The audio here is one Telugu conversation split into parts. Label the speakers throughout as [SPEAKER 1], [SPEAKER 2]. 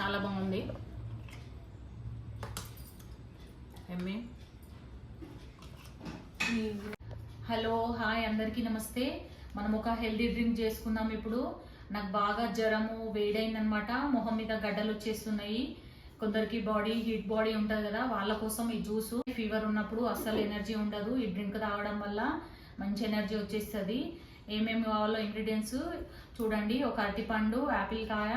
[SPEAKER 1] చాలా బాగుంది. ఎమ్మి హలో హాయ్ అందరికీ నమస్తే. మనం ఒక హెల్దీ డ్రింక్ చేసుకుందాం ఇప్పుడు. నాకు బాగా జ్వరము వేడైందనమాట. మొహం మీద గడ్డలు వచ్చేస్తున్నాయి. కొందరికి బాడీ హీట్ బాడీ ఉంటుంది కదా వాళ్ళ కోసం ఈ జ్యూస్. ఫీవర్ ఉన్నప్పుడు అస్సలు ఎనర్జీ ఉండదు. ఈ డ్రింక్ తాగడం వల్ల మంచి ఎనర్జీ వచ్చేస్తుంది. ఏమేమి కావాలో ఇంగ్రీడియంట్స్ చూడండి. ఒక అరటిపండు యాపిల్ కాయ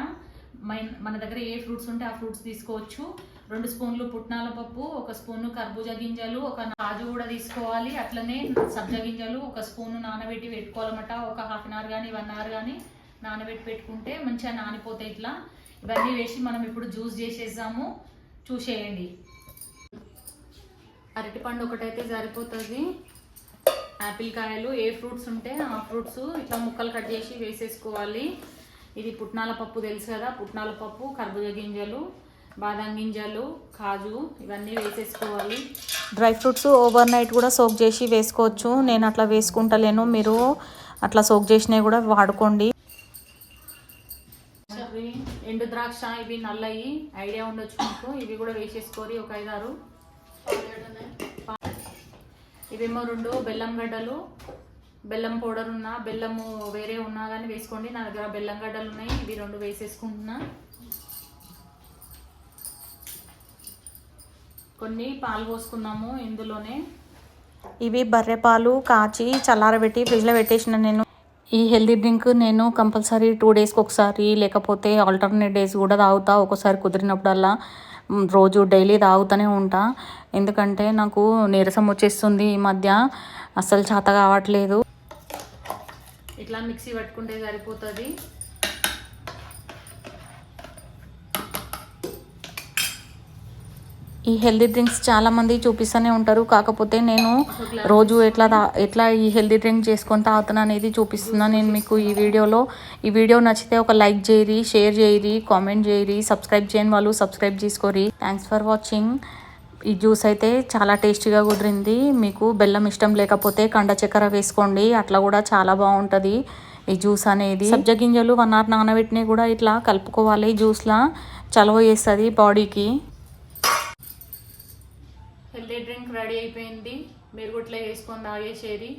[SPEAKER 1] మన దగ్గర ఏ ఫ్రూట్స్ ఉంటే ఆ ఫ్రూట్స్ తీసుకోవచ్చు. రెండు స్పూన్లు పుట్నాల పప్పు ఒక స్పూన్ కర్బూజా గింజలు ఒక కాజు కూడా తీసుకోవాలి. అట్లనే సబ్జా గింజలు ఒక స్పూన్ నానబెట్టి పెట్టుకోవాలన్నమాట. ఒక హాఫ్ అన్ అవర్ కానీ వన్ అవర్ కానీ నానబెట్టి పెట్టుకుంటే మంచిగా నానిపోతాయి ఇట్లా. ఇవన్నీ వేసి మనం ఇప్పుడు జ్యూస్ చేసేద్దాము. చూసేయండి. అరటిపండు ఒకటైతే సరిపోతుంది. యాపిల్ కాయలు ఏ ఫ్రూట్స్ ఉంటే ఆ ఫ్రూట్స్ ఇట్లా ముక్కలు కట్ చేసి వేసేసుకోవాలి. ఇది పుట్నాల పప్పు తెలుసు కదా పుట్నాల పప్పు కర్బూజా గింజలు బాదం గింజలు కాజు ఇవన్నీ వేసేసుకోవాలి.
[SPEAKER 2] డ్రై ఫ్రూట్స్ ఓవర్ నైట్ కూడా సోక్ చేసి వేసుకోవచ్చు. నేను అట్లా వేసుకుంటలేను. మీరు అట్లా సోక్ చేసినవి కూడా వాడుకోండి.
[SPEAKER 1] ఎండు ద్రాక్ష ఇవి నల్లయి. ఐడియా ఉండొచ్చు మీకు. ఇవి కూడా వేసేసుకోరి ఒక ఐదారు. ఇవేమో రెండు బెల్లం గడ్డలు బెల్లం పౌడర్ ఉన్నా బెల్లము వేరే ఉన్నా కానీ వేసుకోండి. నా దగ్గర బెల్లం గడ్డలు ఉన్నాయి. ఇవి రెండు వేసేసుకుంటున్నా. కొన్ని పాలు పోసుకున్నాము ఇందులోనే.
[SPEAKER 2] ఇవి బర్రె పాలు కాచి చల్లారబెట్టి ఫ్రిడ్జ్లో పెట్టేసిన నేను. ఈ హెల్దీ డ్రింక్ నేను కంపల్సరీ టూ డేస్కి ఒకసారి లేకపోతే ఆల్టర్నేట్ డేస్ కూడా తాగుతా. ఒక్కోసారి కుదిరినప్పుడల్లా రోజు డైలీ తాగుతూనే ఉంటా. ఎందుకంటే నాకు నీరసం వచ్చేస్తుంది ఈ మధ్య. అస్సలు చేత కావట్లేదు.
[SPEAKER 1] ఇట్లా మిక్సీ పట్టుకుంటే సరిపోతుంది.
[SPEAKER 2] ఈ హెల్దీ డ్రింక్స్ చాలా మంది చూపిస్తూనే ఉంటారు. కాకపోతే నేను రోజు ఎట్లా ఎట్లా ఈ హెల్దీ డ్రింక్ చేసుకొని తాగుతున్నా అనేది చూపిస్తున్నాను నేను మీకు ఈ వీడియోలో ఈ వీడియో నచ్చితే ఒక లైక్ చేయరి షేర్ చేయరి కామెంట్ చేయరి సబ్స్క్రైబ్ చేయని వాళ్ళు సబ్స్క్రైబ్ చేసుకోరి. Thanks for watching. ఈ జ్యూస్ అయితే చాలా టేస్టీగా కుదిరింది. మీకు బెల్లం ఇష్టం లేకపోతే కండ చక్కెర వేసుకోండి. అట్లా కూడా చాలా బాగుంటుంది ఈ జ్యూస్ అనేది. సబ్జ గింజలు వన్ అవర్ నానబెట్టినవి కూడా ఇట్లా కలుపుకోవాలి జ్యూస్లా. చలవ చేస్తుంది బాడీకి.
[SPEAKER 1] హెల్దీ డ్రింక్ రెడీ అయిపోయింది. మీరు కూడా ఇట్లా వేసుకొని తాగేసేది.